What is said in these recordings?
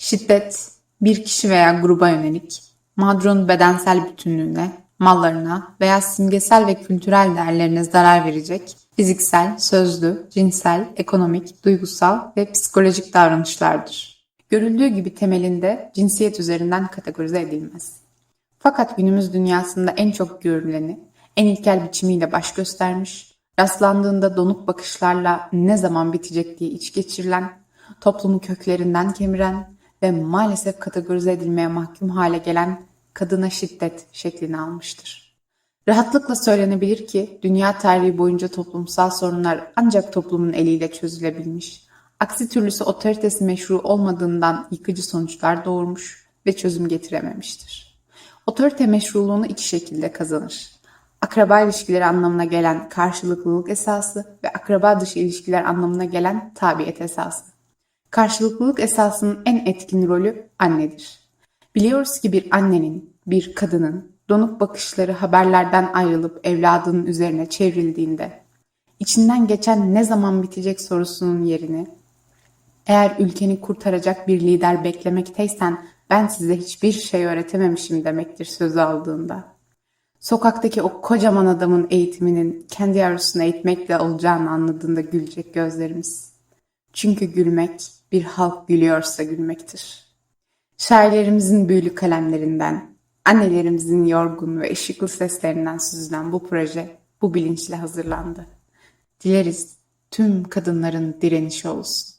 Şiddet, bir kişi veya gruba yönelik, mağdurun bedensel bütünlüğüne, mallarına veya simgesel ve kültürel değerlerine zarar verecek fiziksel, sözlü, cinsel, ekonomik, duygusal ve psikolojik davranışlardır. Görüldüğü gibi temelinde cinsiyet üzerinden kategorize edilmez. Fakat günümüz dünyasında en çok görüleni, en ilkel biçimiyle baş göstermiş, rastlandığında donuk bakışlarla ne zaman bitecek diye iç geçirilen, toplumu köklerinden kemiren ve maalesef kategorize edilmeye mahkum hale gelen kadına şiddet şeklini almıştır. Rahatlıkla söylenebilir ki dünya tarihi boyunca toplumsal sorunlar ancak toplumun eliyle çözülebilmiş. Aksi türlüsü otoritesi meşru olmadığından yıkıcı sonuçlar doğurmuş ve çözüm getirememiştir. Otorite meşruluğunu iki şekilde kazanır. Akraba ilişkileri anlamına gelen karşılıklılık esası ve akraba dışı ilişkiler anlamına gelen tabiyet esası. Karşılıklılık esasının en etkin rolü annedir. Biliyoruz ki bir annenin, bir kadının donuk bakışları haberlerden ayrılıp evladının üzerine çevrildiğinde, içinden geçen ne zaman bitecek sorusunun yerini, eğer ülkeni kurtaracak bir lider beklemekteysen ben size hiçbir şey öğretememişim demektir sözü aldığında. Sokaktaki o kocaman adamın eğitiminin kendi yavrusunu eğitmekle olacağını anladığında gülecek gözlerimiz. Çünkü gülmek bir halk gülüyorsa gülmektir. Şairlerimizin büyülü kalemlerinden, annelerimizin yorgun ve ışıklı seslerinden süzülen bu proje bu bilinçle hazırlandı. Dileriz tüm kadınların direnişi olsun.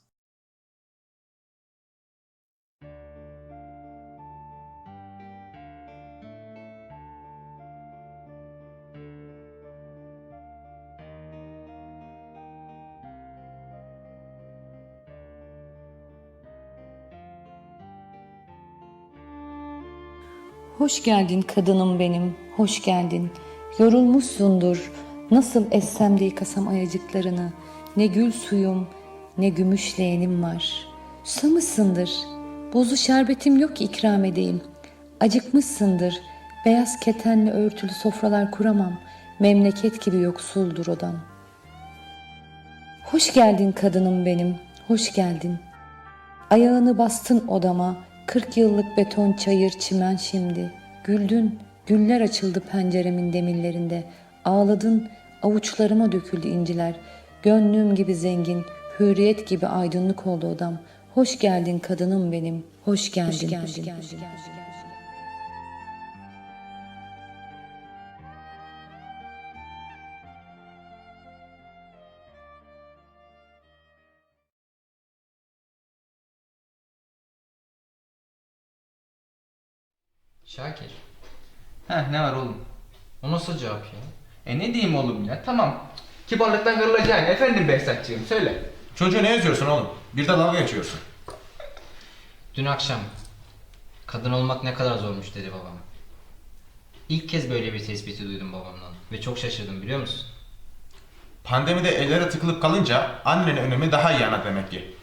Hoş geldin kadınım benim, hoş geldin. Yorulmuşsundur, nasıl essem de yıkasam ayacıklarını. Ne gül suyum, ne gümüş leğenim var. Susamışsındır, bozu şerbetim yok ki ikram edeyim. Acıkmışsındır, beyaz ketenle örtülü sofralar kuramam. Memleket gibi yoksuldur odam. Hoş geldin kadınım benim, hoş geldin. Ayağını bastın odama, kırk yıllık beton çayır çimen şimdi. Güldün, güller açıldı penceremin demirlerinde. Ağladın, avuçlarıma döküldü inciler. Gönlüm gibi zengin, hürriyet gibi aydınlık oldu odam. Hoş geldin kadınım benim, hoş geldin. Hoş geldin. Hoş geldin. Şakir. Heh ne var oğlum? O nasıl cevap ya? E ne diyeyim oğlum ya? Tamam. Kibarlıktan kırılacaksın efendim Behzatçığım söyle. Çocuğu ne yazıyorsun oğlum? Bir de dalga geçiyorsun. Dün akşam kadın olmak ne kadar zormuş dedi babam. İlk kez böyle bir tespiti duydum babamdan ve çok şaşırdım biliyor musun? Pandemide ellere tıkılıp kalınca annenin önemi daha iyi anlat demek ki.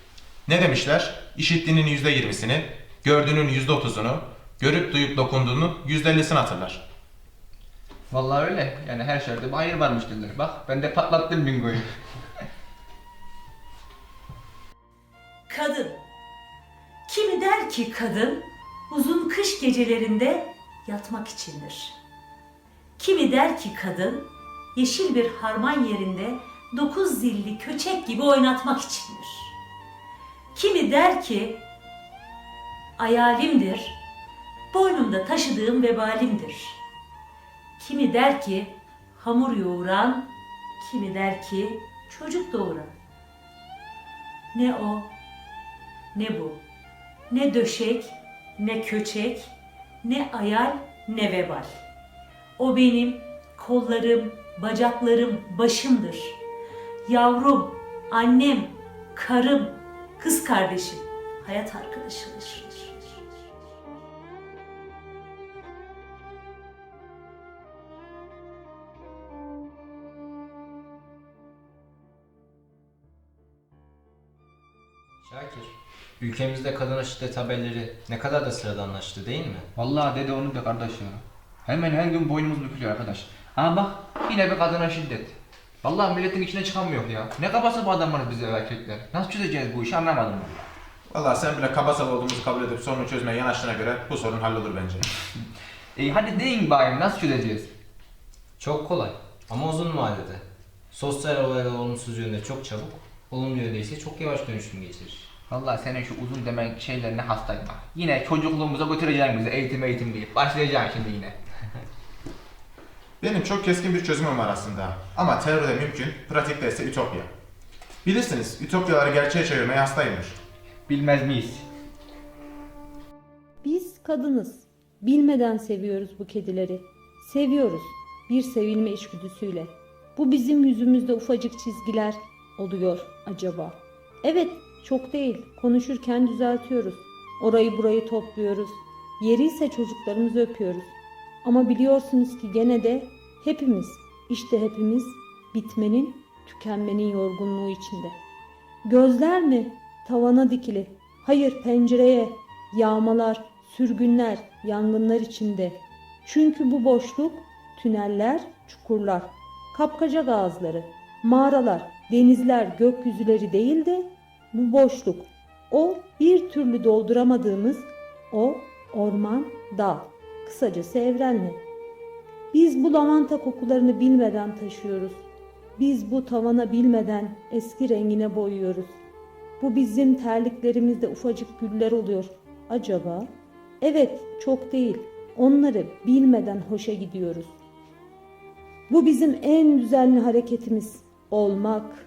Ne demişler? İşittiğinin yüzde yirmisini, gördüğünün yüzde otuzunu, görüp duyup dokunduğunun yüzde ellisini hatırlar. Vallahi öyle. Yani her şerde bir hayır varmış derler. Bak ben de patlattım bingoyu. Kadın. Kimi der ki kadın uzun kış gecelerinde yatmak içindir. Kimi der ki kadın yeşil bir harman yerinde dokuz zilli köçek gibi oynatmak içindir. Kimi der ki hayalimdir, boynumda taşıdığım vebalimdir. Kimi der ki hamur yoğuran, kimi der ki çocuk doğuran. Ne o, ne bu. Ne döşek, ne köçek, ne ayal, ne vebal. O benim kollarım, bacaklarım, başımdır. Yavrum, annem, karım, kız kardeşim, hayat arkadaşımdır. Ülkemizde kadına şiddet haberleri ne kadar da sıradanlaştı değil mi? Vallahi dede onu da kardeş ya. Hemen her gün boynumuz bükülüyor arkadaş. Ama bak yine bir kadına şiddet. Vallahi milletin içine çıkamıyor ya. Ne kabası bu adamlar bize erkekler. Nasıl çözeceğiz bu işi anlamadım ben. Vallahi sen bile kaba saba olduğumuzu kabul edip sorunu çözmeye yanaştığına göre bu sorun hallolur bence. E, hadi deyin bayım nasıl çözeceğiz? Çok kolay ama uzun vadede. Sosyal olaylar olumsuz yönde çok çabuk, olumlu yönde ise çok yavaş dönüşüm geçirir. Vallahi senin şu uzun demen şeylerine hastayım ha. Yine çocukluğumuza götüreceksin bizi eğitim eğitim deyip. Başlayacaksın şimdi yine. Benim çok keskin bir çözümüm var aslında. Ama teoride mümkün, pratikte ise ütopya. Bilirsiniz, ütopyaları gerçeğe çevirmeye hastayımdır. Bilmez miyiz? Biz kadınız. Bilmeden seviyoruz bu kedileri. Seviyoruz. Bir sevilme içgüdüsüyle. Bu bizim yüzümüzde ufacık çizgiler oluyor acaba. Evet, çok değil. Konuşurken düzeltiyoruz. Orayı burayı topluyoruz. Yeri ise çocuklarımızı öpüyoruz. Ama biliyorsunuz ki gene de hepimiz, işte hepimiz bitmenin, tükenmenin yorgunluğu içinde. Gözler mi? Tavana dikili. Hayır pencereye. Yağmalar, sürgünler, yangınlar içinde. Çünkü bu boşluk tüneller, çukurlar, kapkacak ağızları, mağaralar, denizler, gökyüzüleri değil de bu boşluk. O bir türlü dolduramadığımız o orman, dağ, kısacası evrenle. Biz bu lavanta kokularını bilmeden taşıyoruz. Biz bu tavana bilmeden eski rengine boyuyoruz. Bu bizim terliklerimizde ufacık güller oluyor. Acaba? Evet, çok değil. Onları bilmeden hoşa gidiyoruz. Bu bizim en düzenli hareketimiz. Olmak.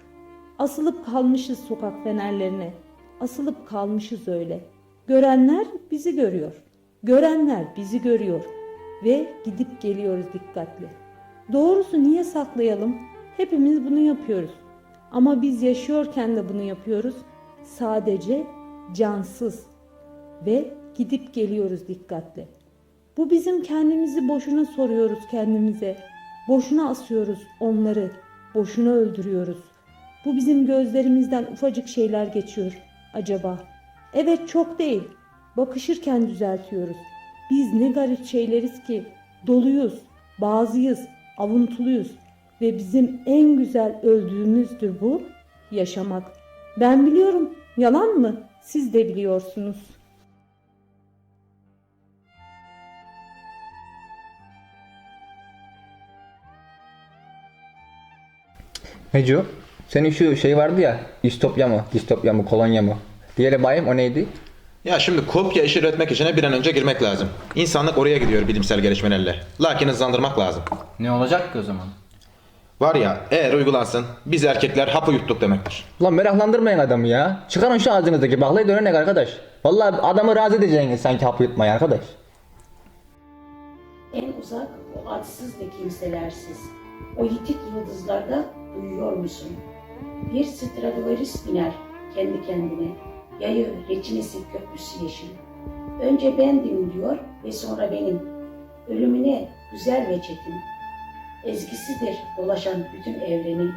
Asılıp kalmışız sokak fenerlerine. Asılıp kalmışız öyle. Görenler bizi görüyor. Görenler bizi görüyor. Ve gidip geliyoruz dikkatli. Doğrusu niye saklayalım? Hepimiz bunu yapıyoruz. Ama biz yaşıyorken de bunu yapıyoruz. Sadece cansız ve gidip geliyoruz dikkatli. Bu bizim kendimizi boşuna soruyoruz kendimize. Boşuna asıyoruz onları. Boşuna öldürüyoruz. Bu bizim gözlerimizden ufacık şeyler geçiyor acaba. Evet çok değil. Bakışırken düzeltiyoruz. Biz ne garip şeyleriz ki doluyuz, bazıyız, avuntuluyuz ve bizim en güzel öldüğümüzdür bu yaşamak. Ben biliyorum. Yalan mı? Siz de biliyorsunuz. Neco? Senin şu şey vardı ya, distopya mı, distopya mı, kolonya mı? Diğeri bayım o neydi? Ya şimdi kopya işi üretmek için bir an önce girmek lazım. İnsanlık oraya gidiyor bilimsel gelişmelerle. Lakin hızlandırmak lazım. Ne olacak ki o zaman? Var ya eğer uygulansın biz erkekler hapı yuttuk demektir. Ulan meraklandırmayın adamı ya. Çıkarın şu ağzınızdaki baklayı dönenek arkadaş. Vallahi adamı razı edeceksiniz sanki hapı yutmaya arkadaş. En uzak o adsız ve kimselersiz. O yitik yıldızlarda duyuyor musun? Bir Stradivarius biner kendi kendine. Yayı, reçinesi, köprüsü yeşil. Önce bendim diyor ve sonra benim. Ölümüne güzel ve çetin. Ezgisidir dolaşan bütün evrenin.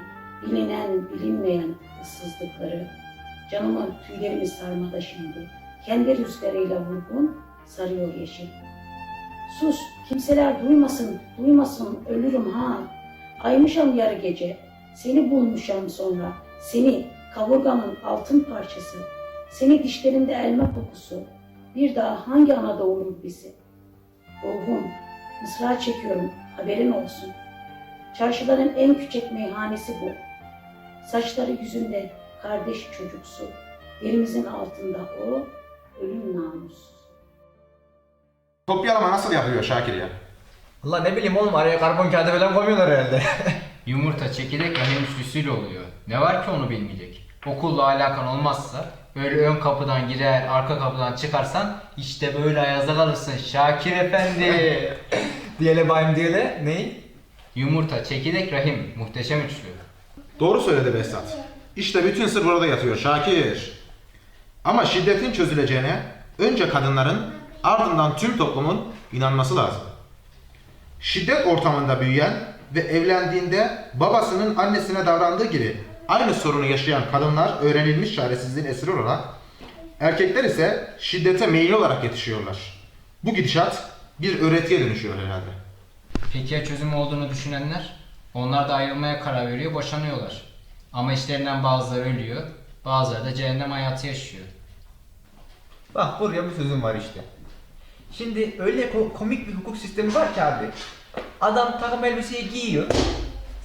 Bilinen, bilinmeyen ıssızlıkları. Canımı tüylerimi sarmada şimdi. Kendi rüzgarıyla vurgun sarıyor yeşil. Sus, kimseler duymasın, duymasın, ölürüm ha. Aymışam yarı gece, seni bulmuşam sonra, seni kaburgamın altın parçası, seni dişlerinde elma kokusu. Bir daha hangi ana doğurur bizi? Ruhum, mısra çekiyorum, haberin olsun. Çarşıların en küçük meyhanesi bu. Saçları yüzünde kardeş çocuksu, derimizin altında o, ölüm namussuz. Kopyalama nasıl yapılıyor Şakir ya? Allah ne bileyim oğlum araya karbon kağıdı falan koymuyorlar herhalde. Yumurta, çekirdek rahim üçlüsüyle oluyor. Ne var ki onu bilmeyecek? Okulla alakan olmazsa böyle ön kapıdan girer, arka kapıdan çıkarsan işte böyle ayazda kalırsın Şakir Efendi. diyele bayım diyele ney? Yumurta, çekirdek, rahim muhteşem üçlü. Doğru söyledi Behzat. İşte bütün sır burada yatıyor Şakir. Ama şiddetin çözüleceğine önce kadınların ardından tüm toplumun inanması lazım. Şiddet ortamında büyüyen ve evlendiğinde babasının annesine davrandığı gibi aynı sorunu yaşayan kadınlar öğrenilmiş çaresizliğin esiri olarak erkekler ise şiddete meyilli olarak yetişiyorlar. Bu gidişat bir öğretiye dönüşüyor herhalde. Peki ya çözüm olduğunu düşünenler? Onlar da ayrılmaya karar veriyor, boşanıyorlar. Ama işlerinden bazıları ölüyor, bazıları da cehennem hayatı yaşıyor. Bak buraya bir sözüm var işte. Şimdi öyle ko- komik bir hukuk sistemi var ki abi. Adam takım elbiseyi giyiyor.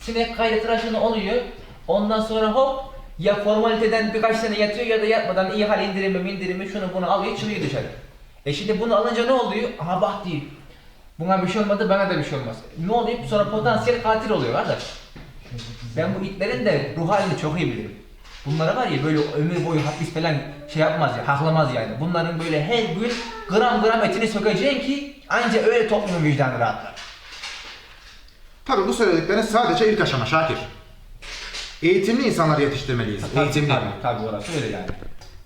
Sinek kaydı tıraşını oluyor. Ondan sonra hop ya formaliteden birkaç sene yatıyor ya da yatmadan iyi hal indirimi indirimi şunu bunu alıyor çıkıyor dışarı. E şimdi bunu alınca ne oluyor? Aha bak diyor. Buna bir şey olmadı bana da bir şey olmaz. Ne oluyor? Sonra potansiyel katil oluyor kardeş. Ben bu itlerin de ruh halini çok iyi bilirim. Bunlara var ya böyle ömür boyu hapis falan şey yapmaz ya, haklamaz yani. Bunların böyle her gün gram gram etini sökeceksin ki anca öyle toplumun vicdanı rahatlar. Tabii bu söylediklerin sadece ilk aşama Şakir. Eğitimli insanlar yetiştirmeliyiz. Eğitimli. Tabii, tabii orası öyle yani.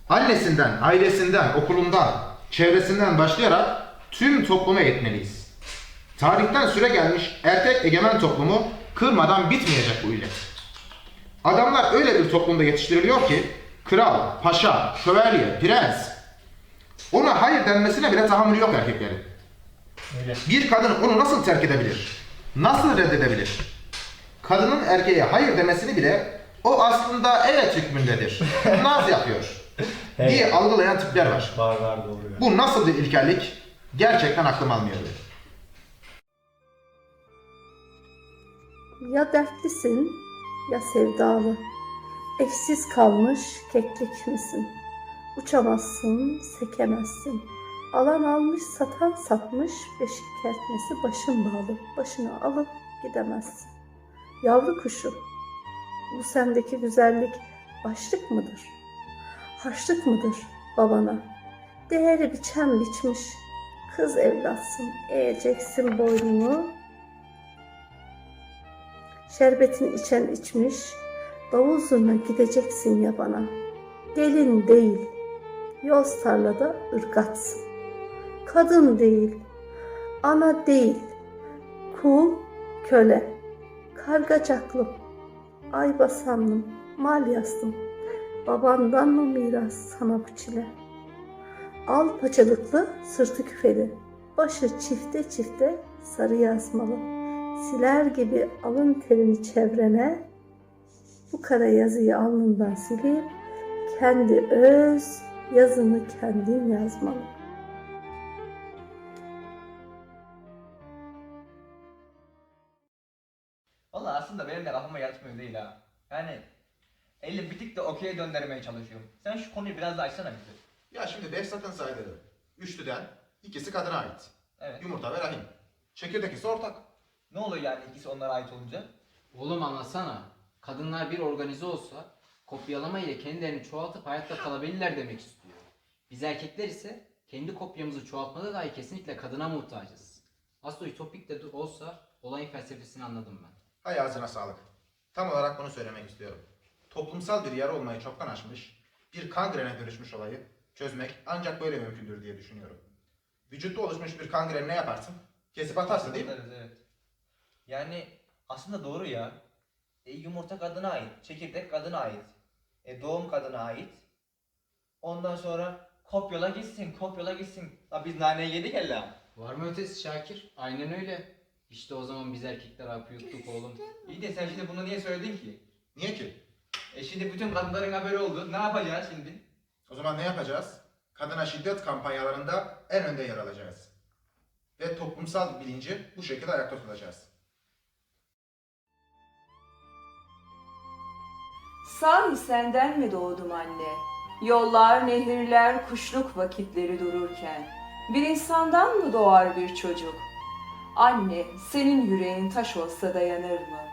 Annesinden, ailesinden, okulundan, çevresinden başlayarak tüm topluma eğitmeliyiz. Tarihten süre gelmiş erkek egemen toplumu kırmadan bitmeyecek bu illet. Adamlar öyle bir toplumda yetiştiriliyor ki kral, paşa, şövalye, prens ona hayır denmesine bile tahammülü yok erkeklerin. Bir kadın onu nasıl terk edebilir? Nasıl reddedebilir? Kadının erkeğe hayır demesini bile o aslında evet hükmündedir. Naz yapıyor. diye algılayan tipler var. Var var doğru Bu nasıl bir ilkellik? Gerçekten aklım almıyor. Ya dertlisin ya sevdalı. Eşsiz kalmış keklik misin? Uçamazsın, sekemezsin. Alan almış, satan satmış, beşik kertmesi başın bağlı. Başını alıp gidemezsin. Yavru kuşu, bu sendeki güzellik başlık mıdır? Harçlık mıdır babana? Değeri biçen biçmiş. Kız evlatsın, eğeceksin boynunu, Şerbetin içen içmiş, davul zurna gideceksin yabana. Gelin değil, yoz tarlada ırgatsın. Kadın değil, ana değil, kul, köle, kargacaklım, ay basanlım, mal yastım. Babandan mı miras sana bu çile? Al paçalıklı, sırtı küfeli, başı çifte çifte sarı yazmalı siler gibi alın terini çevrene, bu kara yazıyı alnından silip kendi öz yazını kendin yazmalı. Valla aslında benim de kafama yatmıyor değil ha. Yani elim bitik de okey'e döndürmeye çalışıyorum. Sen şu konuyu biraz daha açsana bize. Ya şimdi Behzat'ın saydığı üçlüden ikisi kadına ait. Evet. Yumurta ve rahim. Çekirdek ise ortak. Ne oluyor yani ikisi onlara ait olunca? Oğlum anlasana. Kadınlar bir organize olsa kopyalama ile kendilerini çoğaltıp hayatta kalabilirler demek istiyor. Biz erkekler ise kendi kopyamızı çoğaltmada dahi kesinlikle kadına muhtacız. Aslında ütopik de olsa olayın felsefesini anladım ben. Hay ağzına sağlık. Tam olarak bunu söylemek istiyorum. Toplumsal bir yara olmayı çoktan aşmış, bir kangrene dönüşmüş olayı çözmek ancak böyle mümkündür diye düşünüyorum. Vücutta oluşmuş bir kangreni ne yaparsın? Kesip atarsın değil mi? Evet, evet. Yani aslında doğru ya. E, yumurta kadına ait, çekirdek kadına ait. E, doğum kadına ait. Ondan sonra kopyala gitsin, kopyala gitsin. La biz naneyi yedik hele. Var mı ötesi Şakir? Aynen öyle. İşte o zaman biz erkekler hapı yuttuk oğlum. İyi de sen şimdi bunu niye söyledin ki? Niye ki? E şimdi bütün kadınların haberi oldu. Ne yapacağız şimdi? O zaman ne yapacağız? Kadına şiddet kampanyalarında en önde yer alacağız. Ve toplumsal bilinci bu şekilde ayakta tutacağız. Sahi senden mi doğdum anne? Yollar, nehirler, kuşluk vakitleri dururken bir insandan mı doğar bir çocuk? Anne, senin yüreğin taş olsa dayanır mı?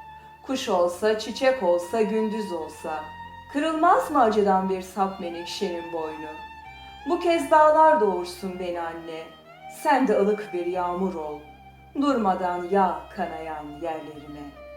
Kuş olsa, çiçek olsa, gündüz olsa kırılmaz mı acıdan bir sap menekşenin boynu? Bu kez dağlar doğursun beni anne. Sen de ılık bir yağmur ol. Durmadan yağ kanayan yerlerime.''